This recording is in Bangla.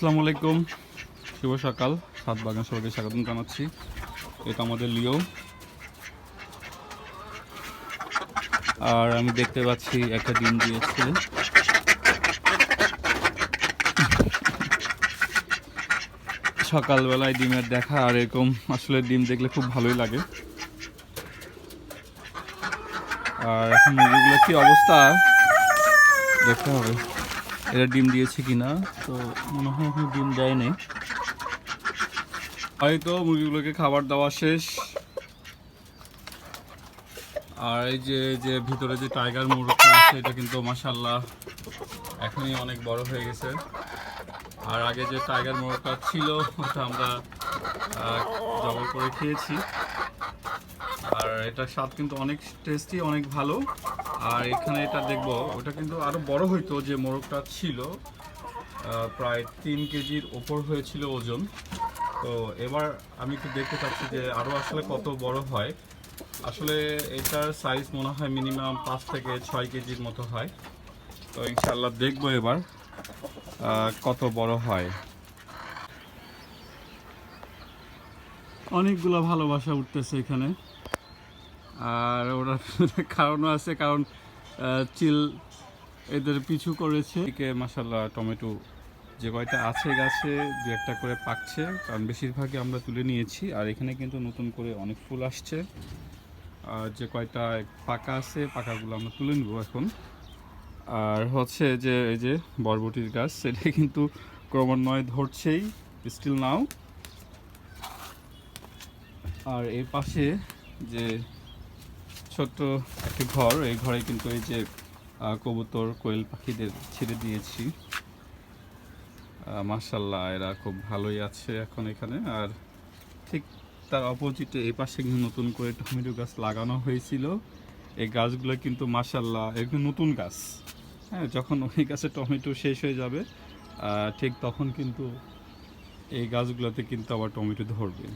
আসসালামু আলাইকুম। শুভ সকাল। সাত বাগান সবাইকে স্বাগতম জানাচ্ছি। এটা আমাদের লিও। আর আমি দেখতে পাচ্ছি একটা ডিম দিয়েছে সকালবেলায় ডিমের দেখা, আর এরকম আসলে ডিম দেখলে খুব ভালোই লাগে। আর এখন মুরগিগুলো কি অবস্থা? দেখতে হবে। এরা ডিম দিয়েছে কিনা, তো মনে হয় এখন ডিম দেয়নি। হয়তো মুরগিগুলোকে খাবার দেওয়া শেষ। আর এই যে যে ভিতরে যে টাইগার মুরগটা আছে, এটা কিন্তু মাসাল্লাহ এখনই অনেক বড় হয়ে গেছে। আর আগে যে টাইগার মোরগটা ছিল, ওটা আমরা জবাই করে খেয়েছি। আর এটার স্বাদ কিন্তু অনেক টেস্টি অনেক ভালো। আর এখানে এটা দেখব, ওটা কিন্তু আরও বড় হইতো যে মোরগটা ছিল। প্রায় তিন কেজির ওপর হয়েছিল ওজন। তো এবার আমি একটু দেখতে চাচ্ছি যে আরও আসলে কত বড় হয়। আসলে এটার সাইজ মনে হয় মিনিমাম পাঁচ থেকে ছয় কেজির মতো হয়। তো ইনশাল্লাহ দেখব এবার কত বড় হয়। অনেকগুলো ভালোবাসা উঠতেছে এখানে। আর ওরা কারণও আছে, কারণ চিল এদের পিছু করেছে। এদিকে মাসাল্লাহ টমেটো যে কয়টা আছে গাছে, দু একটা করে পাকছে, কারণ বেশিরভাগই আমরা তুলে নিয়েছি, আর এখানে কিন্তু নতুন করে অনেক ফুল আসছে। আর যে কয়টা পাকা আছে, পাকাগুলো আমরা তুলে নেব এখন। আর হচ্ছে যে, এই যে বরবটির গাছ সেটা কিন্তু ক্রমান্বয়ে ধরছেই স্টিল নাও আর এই পাশে যে ছোট্ট একটি ঘর। এই ঘরে কিন্তু এই যে কবুতর, কোয়েল পাখিদের ছেড়ে দিয়েছি। মার্শাল্লাহ এরা খুব ভালোই আছে এখন এখানে। আর ঠিক তার অপোজিটে এই পাশে কিন্তু নতুন করে টমেটো গাছ লাগানো হয়েছিল। এই গাছগুলো কিন্তু মার্শাল্লাহ এগুলো নতুন গাছ। হ্যাঁ যখন ওই গাছে টমেটো শেষ হয়ে যাবে ঠিক তখন কিন্তু এই গাছগুলোতে কিন্তু আবার টমেটো ধরবে।